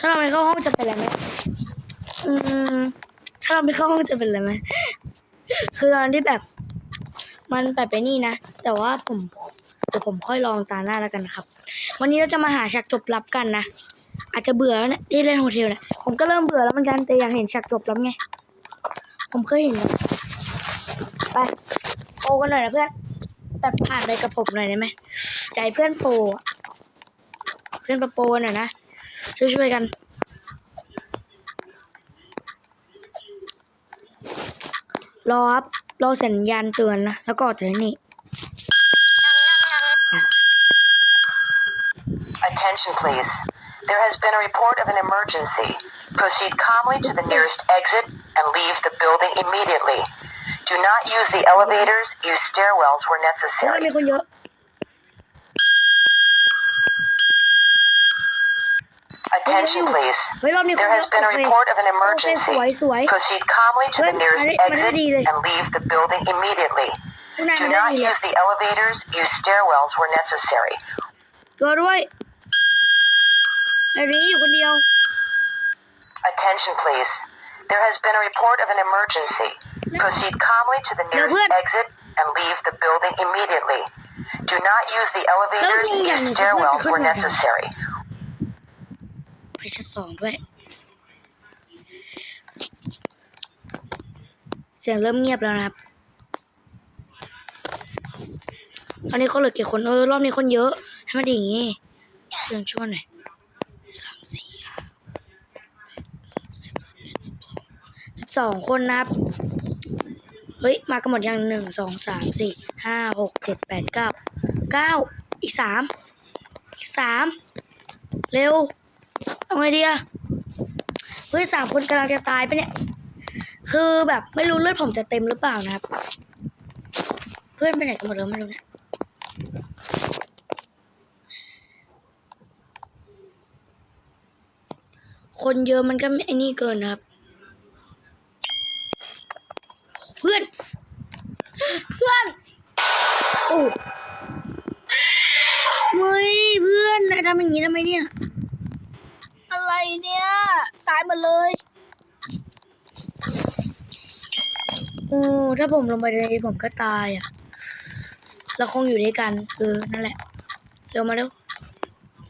ถ้าเราไม่เข้าห้องจะเป็นอะไรไหมอืมถ้าเราไม่เข้าห้องจะเป็นอะไรไหมคือตอนที่แบบ มันแบบไปนี่นะ แต่ว่าผมเดี๋ยวผมค่อยลองตาหน้าแล้วกันนะครับ วันนี้เราจะมาหาฉากจบลับกันนะ อาจจะเบื่อแล้วเนะที่เล่นโฮเทลเนี่ยผมก็เริ่มเบื่อแล้วเหมือนกันแต่อยากเห็นฉากจบลับไง ผมเคยเห็นนะไปโอกันหน่อยนะเพื่อนแบบผ่านไปกับผมหน่อยได้ไหมใจเพื่อนโปรอะเพื่อนประโปรหน่อยนะ ช่วยๆกัน รอครับรอสัญญาณเตือนนะ แล้วก็ออกจากที่นี่ Attention, please. There has been a report of an emergency. Proceed calmly to the nearest exit and leave the building immediately. Do not use the elevators. Use stairwells where เฮ้ย necessary. Attention, please. เฮ้ยรอบนี้คน There เย has อะ been a โอเค report of an โอเค ส emergency. วยสวย Proceed calmly to the Good. nearest Mari- exit Maridile. and leave the building immediately. ข้างใน Do มันไม่ not ดีเลย use the elevators. Use stairwells where necessary. ตัวด้วยไอ้นี้อยู่คนเดียว Attention, please. There has been a report of an emergency. Proceed calmly to the nearest good. exit and leave the building immediately. Do not use the elevators. Good. Use stairwells where Good. necessary. ไปชั้นสองด้วย เสียงเริ่มเงียบแล้วนะครับตอนนี้คนเหลือกี่คนเออรอบนี้คนเยอะ ให้มันดีอย่างงี้เพื่อนช่วยหน่อยสามสี่ห้าสิบสิบเอ็ดสิบสองสิบสองคนนะครับเฮ้ย มากันหมดยังหนึ่งสองสามสี่ห้าหกเจ็ดแปดเก้าเก้าอีกสามอีกสามเร็ว เอาไงดีอะเฮ้ยสามคนกำลังจะตายไปเนี่ย คือแบบไม่รู้เลือดผมจะเต็มหรือเปล่านะครับ เพื่อนไปไหนกันหมดแล้วไม่รู้เนี่ยคนเยอะมันก็ไม่ไอ้นี่เกินนะครับ เพื่อน เพื่อนโอ้เฮ้ยเพื่อนนายทำอย่างนี้ทำไมเนี่ย อะไรเนี่ย ตายห มดเลยโอ้ถ้าผมลงไปในนี้ผมก็ตายอะ เราคงอยู่ด้วยกันเออนั่นแหละ เร็วมาเร็ว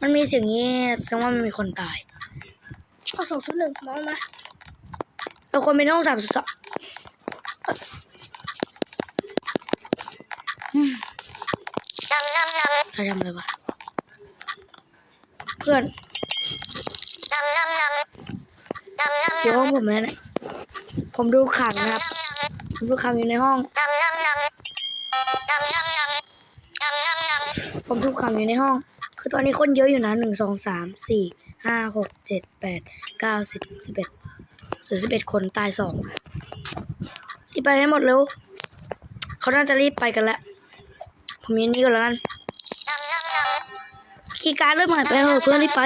มันมีเสียงเงี้ยแสดงว่ามันมีคนตายเอาสองชุดหนึ่งมองมา เราควรไปในห้องสามสุดสองอืมเราทำอะไรวะ เพื่อน อยู่ห้องผมแล้วนะผมดูขังนะครับ ผมดูขังอยู่ในห้อง ผมถูขังอยู่ในห้อง คือตอนนี้คนเยอะอยู่นะหนึ่งสองสามสี่ห้าหกเจ็ดแปดเก้าสิบสิบเอ็ดสิบสิบเอ็ดคนตายสองรีบไปให้หมดเร็วเขาน่าจะรีบไปกันแล้ว ผมยืนนี่ก่อนแล้วกันคีการ์เริ่มหายไปเถอะเพื่อนรีบไป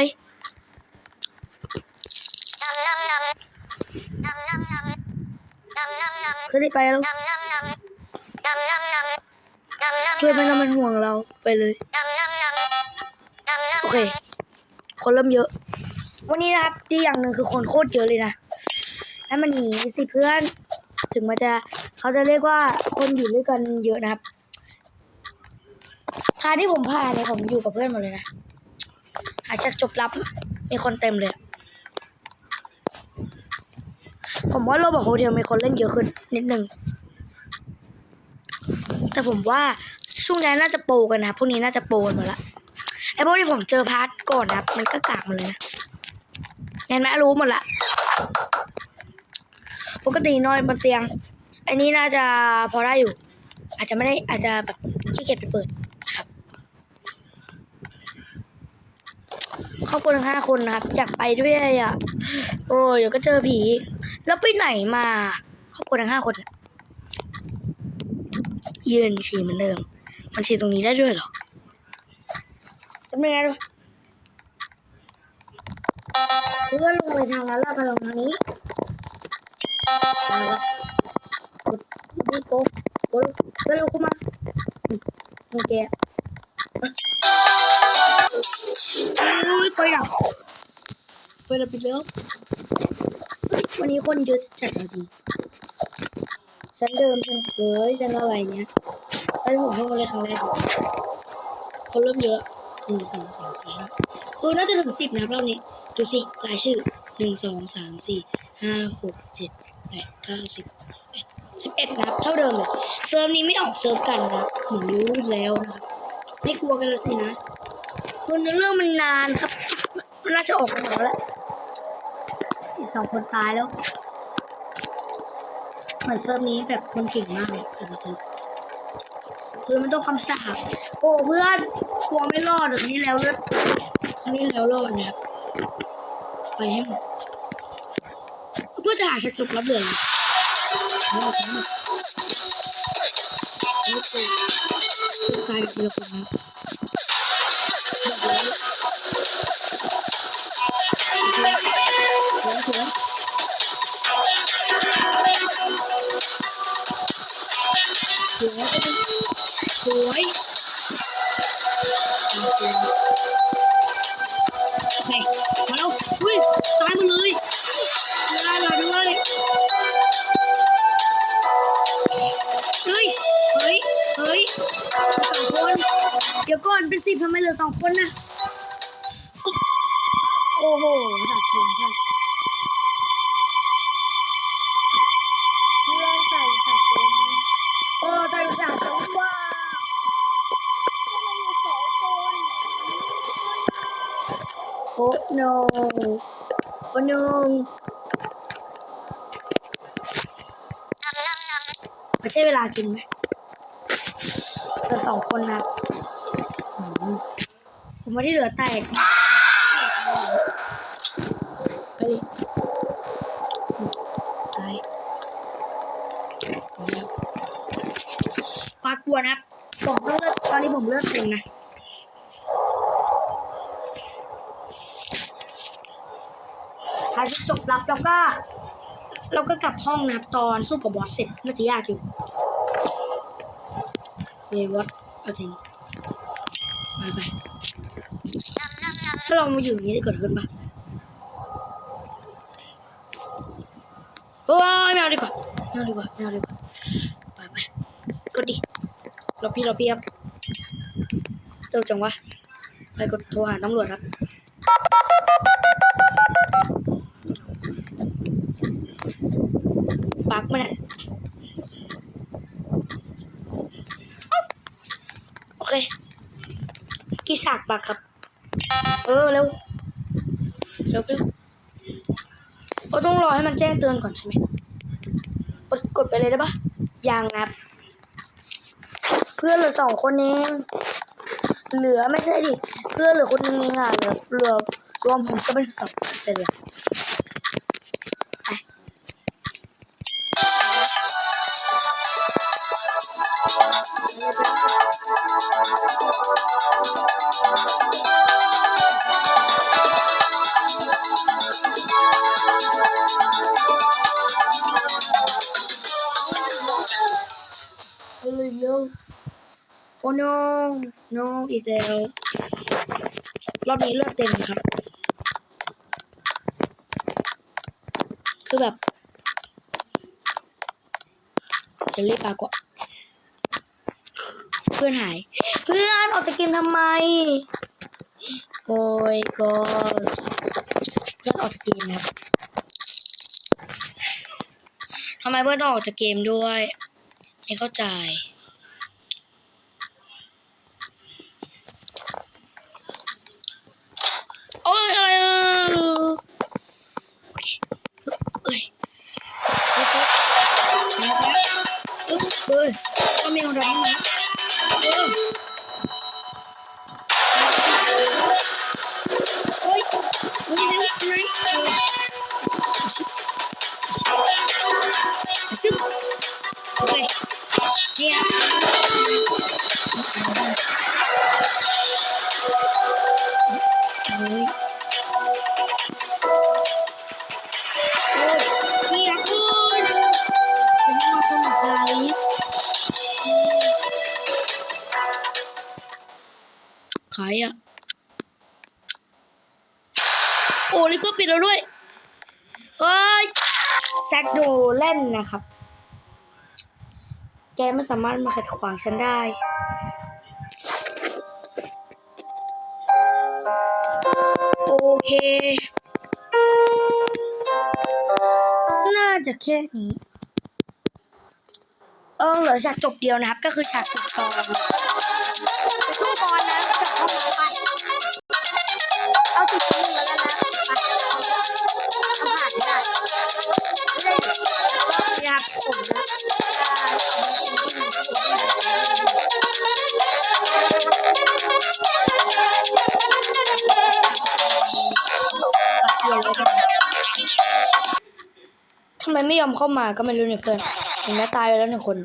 เพื่อนไปแล้วเพื่อนไม่ต้องเป็นห่วงเราไปเลย โอเค คนเริ่มเยอะ วันนี้นะครับดีอย่างหนึ่งคือคนโคตรเยอะเลยนะให้มันหนีสิเพื่อน ถึงมันจะเขาจะเรียกว่าคนอยู่ด้วยกันเยอะนะครับพาที่ผมพาเนี่ยผมอยู่กับเพื่อนหมดเลยนะหาจากจบลับมีคนเต็มเลยอะ ผมว่าโรบอกโฮเทลมีคนเล่นเยอะขึ้น นิดนึง แต่ผมว่าช่วงนี้น่าจะโปกันนะพวกนี้น่าจะโปกันหมดละไอพวกที่ผมเจอพาร์ทก่อนนะมันก็กากหมดเลยนะเห็นไหมรู้หมดละปกตินอนบนเตียง อันนี้น่าจะพอได้อยู่ อาจจะไม่ได้อาจจะแบบขี้เกียจไปเปิดครับครอบครัวทั้งห้าคนนะครับอยากไปด้วยอะ โอ้ยเดี๋ยวก็เจอผี แล้วไปไหนมาครอบครัวทั้งห้าคน ยืนฉี่เหมือนเดิม มันฉี่ตรงนี้ได้ด้วยเหรอจะเป็นไงดูเพื่อลงไปทางนั้นแล้วไปลงทางนี้กดนี่โกโกลเพื่อนลงเข้ามามึงแกอุ้ยไฟดับเปิดแล้วปิดแล้ว วันนี้คนเยอะจัดเอาจริงฉันเดิมฉันเฮ้ยฉันอะไรเนี้ยแล้วผมเข้ามาเลยครั้งแรกคนเริ่มเยอะหนึ่งสองสามสี่ห้าเอน่าจะถึงสิบนะรอบนี้ ดูสิรายชื่อหนึ่งสองสามสี่ห้าหกเจ็ดแปดเก้าสิบสิบเอ็ดนับเท่าเดิมเลยเซิร์ฟนี้ไม่ออกเซิร์ฟกันนะเหมือนรู้แล้วนะครับไม่กลัวกันเลยสินะคือเนื้อเรื่องมันนานครับน่าจะออกหมดแล้ว อีกสองคนตายแล้ว เหมือนเซิร์ฟนี้แบบคนเก่งมากเลยแต่ละเซิร์ฟคือมันต้องคำสาปโอ้เพื่อนกลัวไม่รอดเดี๋ยวนี้แล้วเลือดครั้งนี้แล้วรอดนะครับไปให้หมดเพื่อจะหาชักจบรับเลยรอดทั้งหมดไม่เจอเป็นใจเรือคนนะ สวยสวยเป็นสวยโอเคมาแล้วอุ้ยตายหมดเลยลาเราด้วยเฮ้ยเฮ้ยเฮ้ยสองคนเดี๋ยวก่อนเป็นสิบทำไมเหลือสองคนนะโอ้โหสัตว์ผมเพื่อ no โอ้ no ไม่ใช่เวลากินไหมเหลือสองคนนะผมม่ได้เหลือแตกไปดิไปแล้วปากลัวนะครับผมต้องเลือกตอนนี้ผมเลือกเองนะ รับแล้วก็เราก็กลับห้องนับตอนสู้กับบอสเสร็จน่าจะยากอยู่เฮ้ยวัดเอาจริงไปไปถ้าเรามาอยู่นี้จะเกิดขึ้นปะโอ้ยไม่เอาดีกว่าไม่เอาดีกว่าไม่เอาดีกว่าไปไปกดดิเราพี่เราพี่ครับเร็วจังวะไปกดโทรหาตำรวจครับ บักมันอะโอเคกี่ฉากบักครับ เออเร็วเร็วเร็วเราต้องรอให้มันแจ้งเตือนก่อนใช่ไหมกดกดไปเลยได้ปะยังครับ เพื่อนเหลือสองคนเองเหลือไม่ใช่ดิ เพื่อนเหลือคนนึงเองอะเหลือเหลือรวมผมก็เป็นสองไปเลย อีกแล้ว รอบนี้เลือกเต็มครับ คือแบบจะรีบปากว่าเพื่อนหาย เพื่อนออกจากเกมทำไม โอ้ยก็เพื่อนออกจากเกมนะทำไมเพื่อนต้องออกจากเกมด้วย ไม่เข้าใจ ก็ ใครอะโอ้ลิเกอร์ปิดแล้วด้วย เฮ้ยแซกดูเล่นนะครับ แกไม่สามารถมาขัดขวางฉันได้โอเค น่าจะแค่นี้ เออเหลือฉากจบเดียวนะครับ ก็คือฉากสุดทอง เอาจุดที่หนึ่งแล้วกันนะเอาผ่านไม่ได้ไม่ได้ก็อยากผมนะได้เอาไปที่หนึ่งที่หนึ่งตัดเดียวเลยกันทำไมไม่ยอมเข้ามาก็ไม่รู้เนี่ยเพื่อนเห็นไหมตายไปแล้วหนึ่งคน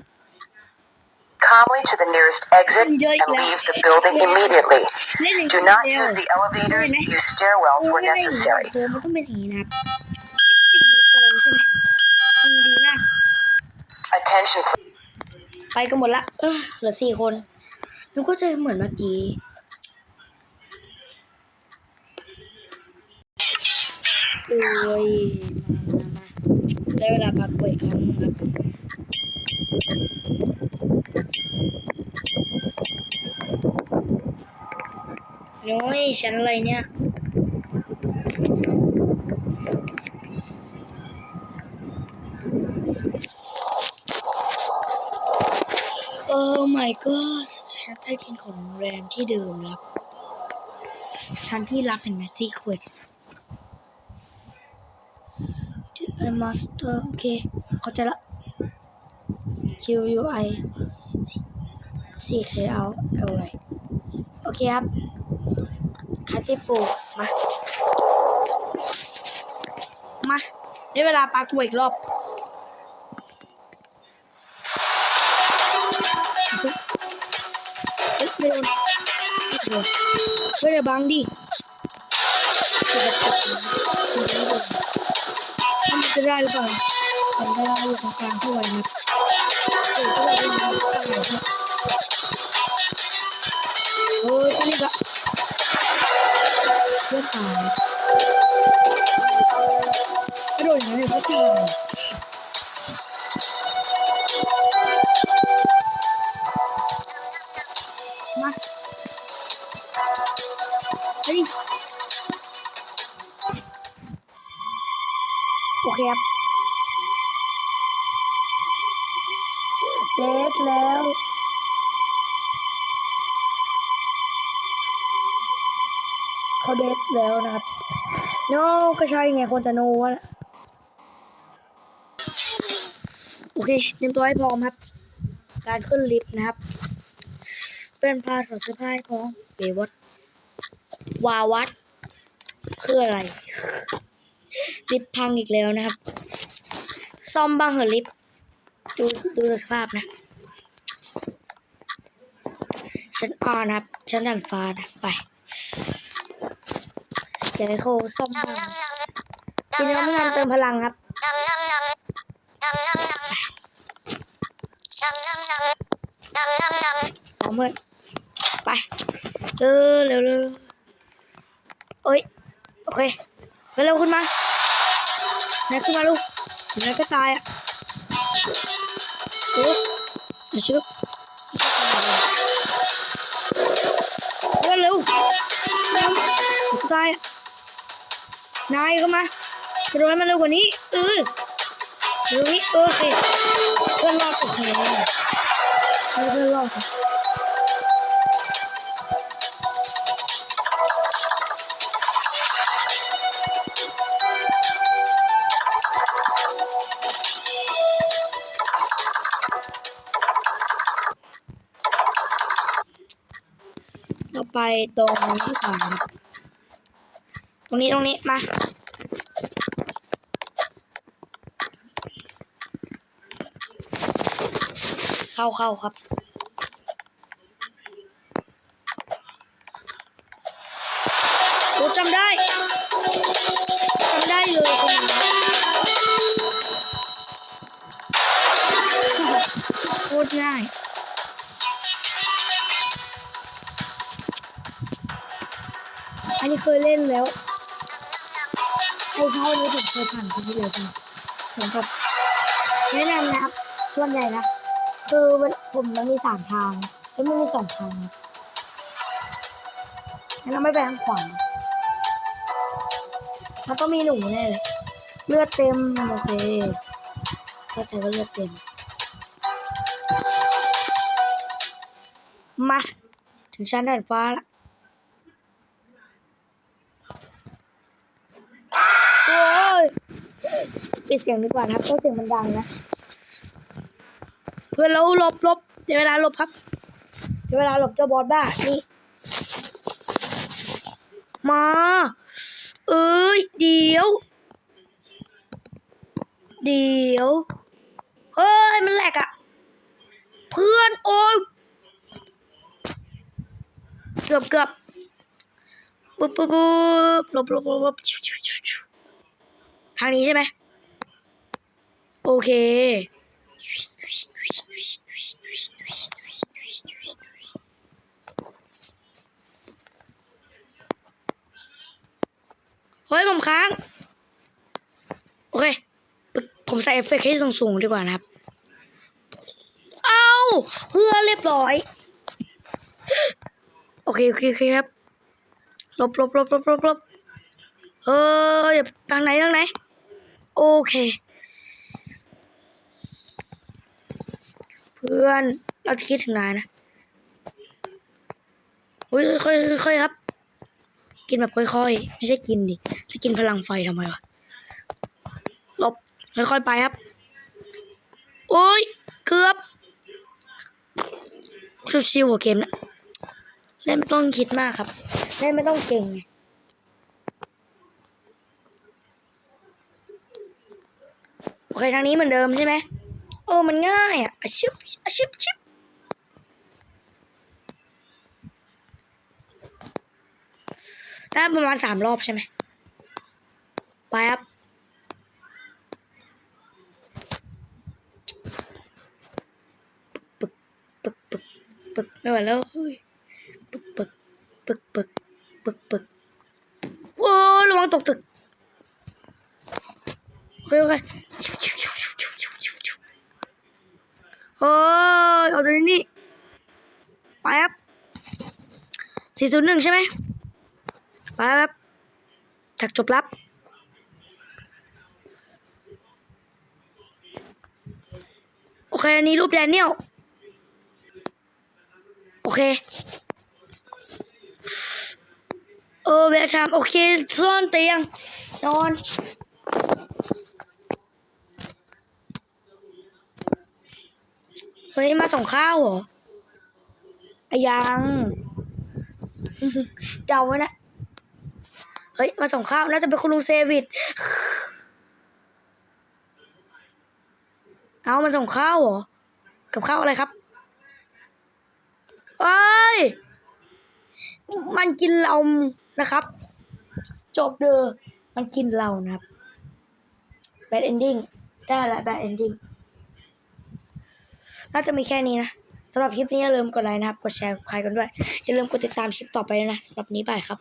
calmly to the nearest exit and leave the building immediately. เล่นอย่าง Do เดียว not use the elevators, use stairwells เออ where ไม่ได้อย่างนี้ necessary. เซิร์ฟมันต้องเป็นอย่างนี้นะครับนี่คือสี่มือโปรใช่ไหมมันดีมาก Attention ไปกันหมดละเออเหลือสี่คนนึกว่าจะเหมือนเมื่อกี้ โอ้ย มามามาได้เวลาพักเบรกครั้งหนึงครับ น้อยชั้นอะไรเนี่ยโอ้ my god ชั้นใต้ดินของแรมที่เดิมครับชั้นที่รับเห็นไหมซีเควสมาสเตอร์โอเค เข้าใจละ Q U I C K L L Y โอเคครับคัตติฟูมา มา ได้เวลาปากูอีกรอบเอ๊ะไม่โดนไม่โดนเฮ้าบังดิเดี๋ยวจะตกนะคือไม่โดนถ้ามันจะได้หรือเปล่าผมได้อยู่ตรงกลางเท่าไหร่ครับ Thank you. แล้วเขาเดทแล้วนะครับโนก็ใช่ไงคนจะโนวะโอเคเตรียมตัวให้พร้อมครับ การขึ้นลิฟต์นะครับ เป็นผ้าสอดเสื้อผ้าให้พร้อมเบวัดวาวัดคืออะไร ลิฟต์พังอีกแล้วนะครับ ซ่อมบ้างเหรอลิฟต์ดูดูสภาพนะ ฉันอ่อนนะครับฉันดันฟ้านะไปเดี๋ยวให้เขาซ่อมบ้างกินน้ำงานเติมพลังครับพร้อมเพื่อนไปเร็วเร็วเร็วเอ้ยโอเคเร็วๆขึ้นมาไหนขึ้นมาลูกไหนก็ตายอะชุบเดี๋ยวชุบ เดี๋ยวก็ตาย นายเข้ามากระโดดมันเร็วกว่านี้เออเร็วนี้โอเคเพื่อนรอดโอเคไม่ได้รอดไปตรงนี้ก่อนครับ ตรงนี้ตรงนี้มาเข้าเข้าครับ เท่านี้ผมเคยผ่านคนที่เดียวกันผมแบบแนะนำนะครับ ส่วนใหญ่นะ คือมันผมมันมีสามทางแล้วมันมีสองทางครับงั้นเราไม่ไปทางขวามันต้องมีหนูแน่เลยเลือดเต็มโอเคเข้าใจว่าเลือดเต็ม มา ถึงชั้นด่านฟ้าละโอ้ยปิ ดเสียงดีกว่านะครับเพราะเสียงมันดังนะ เพื่อนเราหลบหลบเดี๋ยวเวลาหลบครับเดี๋ยวเวลาหลบเจ้าบอสบ้า นี่ มา เอ้ย เดี๋ยว เดี๋ยว เฮ้ย มันแหลกอะเพื่อนโอ้ยเกือบเกือบปุ๊บปุ๊บปุ๊บหลบหลบหลบบ๊วชิวชิวชิวทางนี้ใช่ไหม โอเค เฮ้ย ผมค้าง โอเค ผมใส่เอฟเฟกต์ให้สูงๆดีกว่านะครับ เอาเพื่อเรียบร้อย โอเค โอเคโอเคครับ ลบลบลบลบลบลบเอออย่าทางไหนทางไหน โอเค เพื่อนเราจะคิดถึงนายนะอุ้ยค่อยๆค่อยครับ กินแบบค่อยๆ ไม่ใช่กินดิจะกินพลังไฟทำไมวะหลบค่อยๆไปครับโอ้ยเกือบชิวๆกว่าเกมนะเล่นไม่ต้องคิดมากครับเล่นไม่ต้องเก่งไงโอเคทางนี้เหมือนเดิมใช่ไหม โอ้มันง่ายอะชิบชิบชิบได้ประมาณสามรอบใช่ไหมไปครับปึกปึกปึกปึกไม่ไหวแล้วเฮ้ยปึกปึกปึกปึกปึกปึกโอ้ระวังตกตึกโอเคโอเค โอ้ยเอาตัวนี้ไปครับสี่ศูนย์หนึ่งใช่ไหมไปครับถักจบรับโอเคอันนี้รูปแดเนียลโอเคเออเวลาทำโอเคซ่อนเตียงนอน เฮ้ยมาส่งข้าวเหรออะยังเดาไว้นะ เฮ้ย มาส่งข้าวน่าจะเป็นคุณลุงเซวิตเอามาส่งข้าวเหรอ กับข้าวอะไรครับเอ้ย มันกินเรานะครับ จบเด้อมันกินเรานะครับ bad ending ได้ละ bad ending น่าจะมีแค่นี้นะสำหรับคลิปนี้อย่าลืมกดไลค์นะครับ กดแชร์กดใครกันด้วย อย่าลืมกดติดตามคลิปต่อไปนะสำหรับนี้ไปครับ